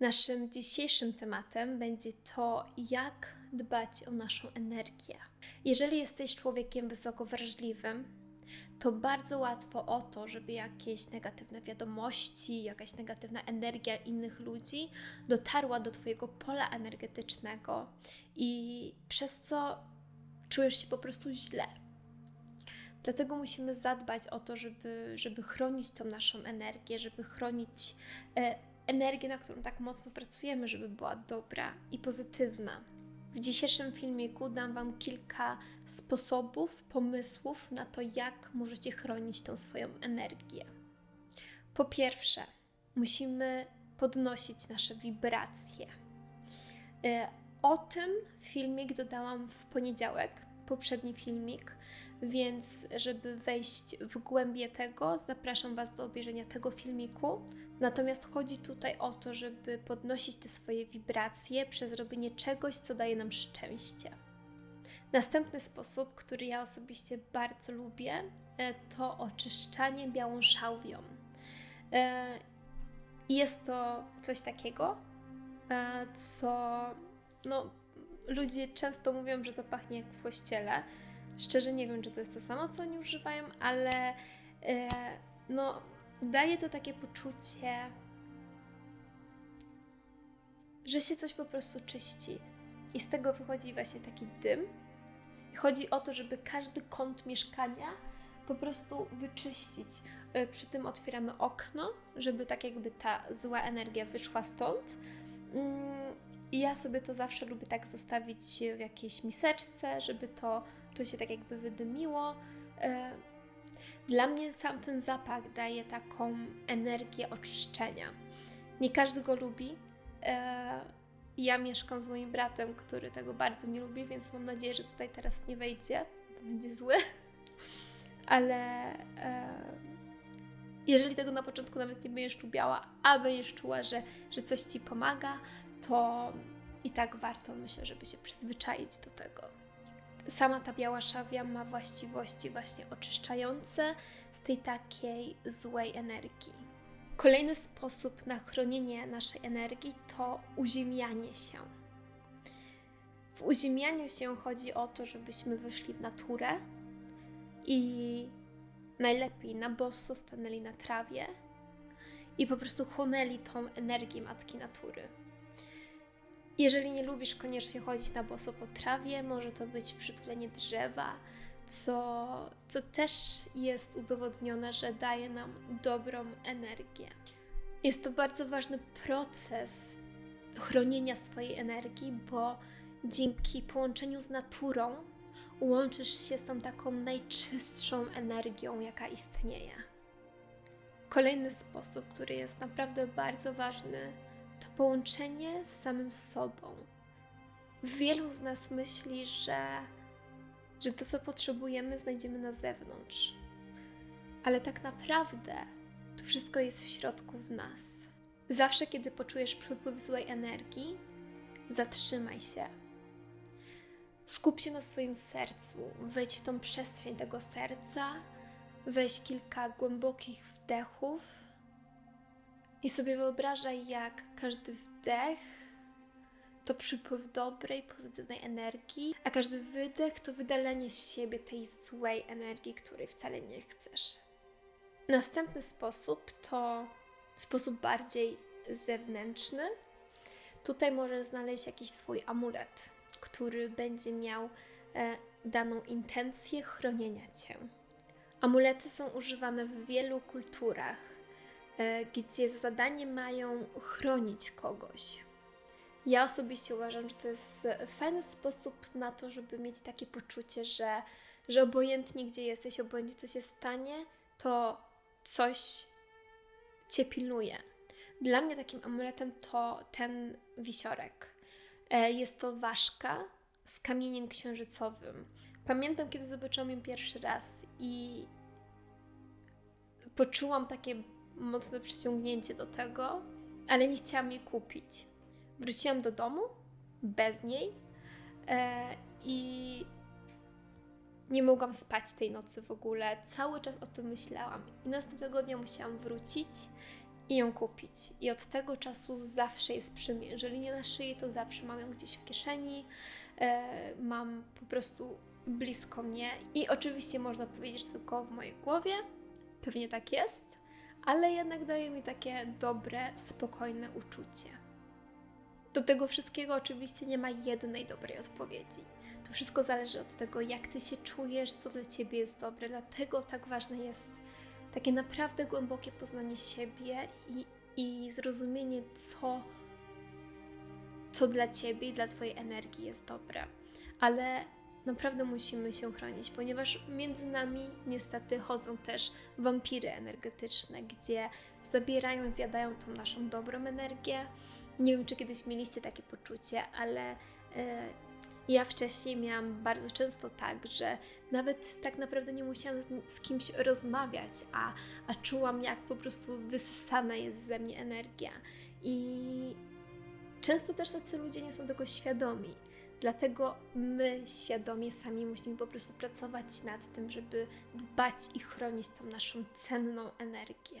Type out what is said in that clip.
Naszym dzisiejszym tematem będzie to, jak dbać o naszą energię. Jeżeli jesteś człowiekiem wysoko wrażliwym, to bardzo łatwo o to, żeby jakieś negatywne wiadomości, jakaś negatywna energia innych ludzi dotarła do Twojego pola energetycznego i przez co czujesz się po prostu źle. Dlatego musimy zadbać o to, żeby, żeby chronić tą naszą energię, żeby chronić e, energię, na którą tak mocno pracujemy, żeby była dobra i pozytywna. W dzisiejszym filmiku dam Wam kilka sposobów, pomysłów na to, jak możecie chronić tą swoją energię. Po pierwsze, musimy podnosić nasze wibracje. E, o tym filmik dodałam w poniedziałek, poprzedni filmik, więc żeby wejść w głębie tego, zapraszam Was do obejrzenia tego filmiku. Natomiast chodzi tutaj o to, żeby podnosić te swoje wibracje przez robienie czegoś, co daje nam szczęście. Następny sposób, który ja osobiście bardzo lubię, e, to oczyszczanie białą szałwią. E, jest to coś takiego, e, co no, ludzie często mówią, że to pachnie jak w kościele. Szczerze nie wiem, czy to jest to samo, co oni używają, ale no, daje to takie poczucie, że się coś po prostu czyści. I z tego wychodzi właśnie taki dym. I chodzi o to, żeby każdy kąt mieszkania po prostu wyczyścić. E, przy tym otwieramy okno, żeby tak jakby ta zła energia wyszła stąd. Mm, I ja sobie to zawsze lubię tak zostawić w jakiejś miseczce, żeby to, to się tak jakby wydymiło. Dla mnie sam ten zapach daje taką energię oczyszczenia. Nie każdy go lubi. E, ja mieszkam z moim bratem, który tego bardzo nie lubi, więc mam nadzieję, że tutaj teraz nie wejdzie, bo będzie zły. Ale e, jeżeli tego na początku nawet nie będziesz lubiała, a będziesz czuła, że, że coś ci pomaga, to i tak warto, myślę, żeby się przyzwyczaić do tego sama ta biała szawia ma właściwości właśnie oczyszczające z tej takiej złej energii. Kolejny sposób na chronienie naszej energii to uziemianie się. W uziemianiu się chodzi o to, żebyśmy wyszli w naturę i najlepiej na boso stanęli na trawie i po prostu chłonęli tą energię matki natury. Jeżeli nie lubisz koniecznie chodzić na boso po trawie, może to być przytulenie drzewa, co, co też jest udowodnione, że daje nam dobrą energię. Jest to bardzo ważny proces chronienia swojej energii, bo dzięki połączeniu z naturą łączysz się z tą taką najczystszą energią, jaka istnieje. Kolejny sposób, który jest naprawdę bardzo ważny, to połączenie z samym sobą. Wielu z nas myśli, że, że to, co potrzebujemy, znajdziemy na zewnątrz. Ale tak naprawdę to wszystko jest w środku w nas. Zawsze, kiedy poczujesz przypływ złej energii, zatrzymaj się. Skup się na swoim sercu, wejdź w tą przestrzeń tego serca, weź kilka głębokich wdechów i sobie wyobrażaj, jak każdy wdech to przypływ dobrej, pozytywnej energii, a każdy wydech to wydalenie z siebie tej złej energii, której wcale nie chcesz. Następny sposób to sposób bardziej zewnętrzny. Tutaj możesz znaleźć jakiś swój amulet, który będzie miał e, daną intencję chronienia cię. Amulety są używane w wielu kulturach gdzie za zadanie mają chronić kogoś. Ja osobiście uważam, że to jest fajny sposób na to, żeby mieć takie poczucie, że, że obojętnie gdzie jesteś, obojętnie co się stanie, to coś cię pilnuje. Dla mnie takim amuletem to ten wisiorek. E, jest to ważka z kamieniem księżycowym. Pamiętam, kiedy zobaczyłam ją pierwszy raz i poczułam takie mocne przyciągnięcie do tego, ale nie chciałam jej kupić. Wróciłam do domu bez niej e, i nie mogłam spać tej nocy w ogóle. Cały czas o tym myślałam. I następnego dnia musiałam wrócić i ją kupić. I od tego czasu zawsze jest przy mnie. Jeżeli nie na szyi, to zawsze mam ją gdzieś w kieszeni, e, mam po prostu blisko mnie. I oczywiście można powiedzieć tylko w mojej głowie, pewnie tak jest, ale jednak daje mi takie dobre, spokojne uczucie. Do tego wszystkiego oczywiście nie ma jednej dobrej odpowiedzi. To wszystko zależy od tego, jak ty się czujesz, co dla ciebie jest dobre. Dlatego tak ważne jest takie naprawdę głębokie poznanie siebie i, i zrozumienie, co, co dla ciebie i dla twojej energii jest dobre. Ale naprawdę musimy się chronić, ponieważ między nami niestety chodzą też wampiry energetyczne, gdzie zabierają, zjadają tą naszą dobrą energię. Nie wiem, czy kiedyś mieliście takie poczucie, ale e, ja wcześniej miałam bardzo często tak, że nawet tak naprawdę nie musiałam z, z kimś rozmawiać, a, a czułam, jak po prostu wysysana jest ze mnie energia. I często też tacy ludzie nie są tego świadomi. Dlatego my świadomie sami musimy po prostu pracować nad tym, żeby dbać i chronić tą naszą cenną energię.